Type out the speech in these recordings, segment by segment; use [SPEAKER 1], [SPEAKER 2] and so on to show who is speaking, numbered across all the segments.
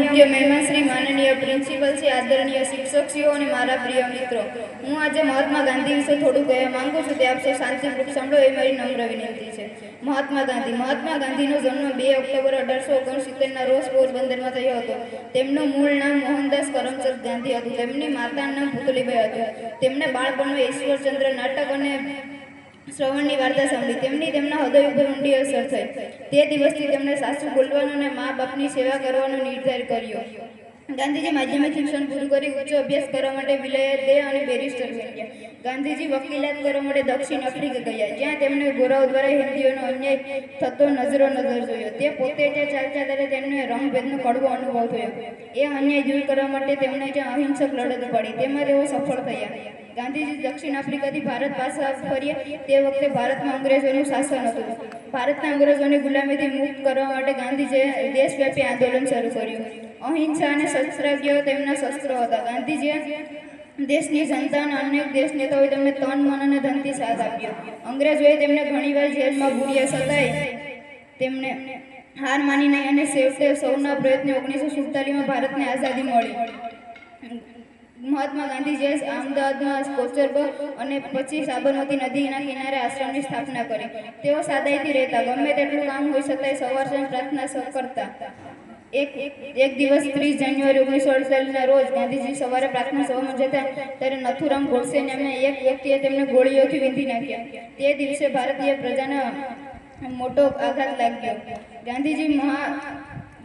[SPEAKER 1] મુખ્ય મહેમાન શ્રી માનનીય પ્રિન્સિપલ શ્રી આદરણીય શિક્ષકશ્રીઓ અને મારા પ્રિય મિત્રો, હું આજે મહાત્મા ગાંધી વિશે થોડું કહેવા માંગુ છું તે આપ સૌ શાંતિપૂર્વક સાંભળો એ મારી નમ્ર વિનંતી છે. મહાત્મા ગાંધી, મહાત્મા ગાંધીનો જન્મ બે ઓક્ટોબર અઢારસો ઓગણસિત્તેરના રોજ પોરબંદરમાં થયો હતો. તેમનું મૂળ નામ મોહનદાસ કરમચંદ ગાંધી હતું. તેમની માતાનું નામ પુતળીબાઈ હતું. તેમને બાળપણમાં ઈશ્વરચંદ્ર નાટક અને શ્રવણની વાર્તા સાંભળી. તેમની તેમના હૃદય ઉપર ઊંડી અસર થઈ. તે દિવસથી તેમણે સાસુ બોલવાનો અને મા બાપની સેવા કરવાનો નિર્ધાર કર્યો. ગાંધીજી માધ્યમિક શિક્ષણ પૂરું કરી ઉચ્ચ અભ્યાસ કરવા માટે વિલાયત દે અને બેરિસ્ટર બન્યા ગાંધીજી વકીલાત કરવા માટે દક્ષિણ આફ્રિકા ગયા, જ્યાં તેમણે ગોરાઓ દ્વારા હિન્દીઓનો અન્યાય થતો નજરો નજર જોયો. તે પોતે ત્યાં ચાલતા ત્યારે તેમને રંગભેદનો કડવો અનુભવ થયો. એ અન્યાય દૂર કરવા માટે તેમણે જ્યાં અહિંસક લડત પડી, તેમાં તેઓ સફળ થયા. ગાંધીજી દક્ષિણ આફ્રિકાથી ભારત પાછા ફર્યા તે વખતે ભારતમાં અંગ્રેજોનું શાસન હતું. ભારતના અંગ્રેજોની ગુલામીથી મુક્ત કરવા માટે ગાંધીજીએ દેશવ્યાપી આંદોલન શરૂ કર્યું. અહિંસા અને સત્યાગ્રહ તેમના શસ્ત્રો હતા. ગાંધીજીએ દેશની જનતાને અનેક દેશ નેતાઓએ તેમને તન, મન અને ધનથી સાથ આપ્યો. અંગ્રેજોએ તેમને ઘણીવાર જેલમાં ભૂલ્યા છતાંય તેમને હાર માની નહીં અને સેવટે સૌના પ્રયત્ને ઓગણીસો સુડતાલીસમાં ભારતને આઝાદી મળી. મહાત્મા ગાંધીજીએ અમદાવાદમાં કોચરબા અને પછી સાબરમતી નદીના કિનારે આશ્રમની સ્થાપના કરી. તેઓ સાદાઈથી રહેતા, ગમે તેટલું કામ હોઈ છતાંય સવાર પ્રાર્થના કરતા. એક એક દિવસ ત્રીસ જાન્યુઆરી ઓગણીસો અડતાલીસના રોજ ગાંધીજી સવારે પ્રાર્થના સભામાં જતા ત્યારે નથુરામ ગોડસે નામના એક વ્યક્તિએ તેમને ગોળીઓથી વીંધી નાખ્યા. તે દિવસે ભારતીય પ્રજાને મોટો આઘાત લાગ્યો. ગાંધીજી મહા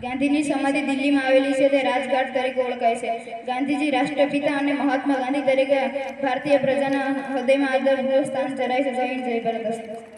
[SPEAKER 1] ગાંધીની સમાધિ દિલ્હીમાં આવેલી છે તે રાજઘાટ તરીકે ઓળખાય છે ગાંધીજી રાષ્ટ્રપિતા અને મહાત્મા ગાંધી તરીકે ભારતીય પ્રજાના હૃદયમાં આદરપૂર્વક સ્થાન ધરાય છે જય હિન્દ, જય ભારત.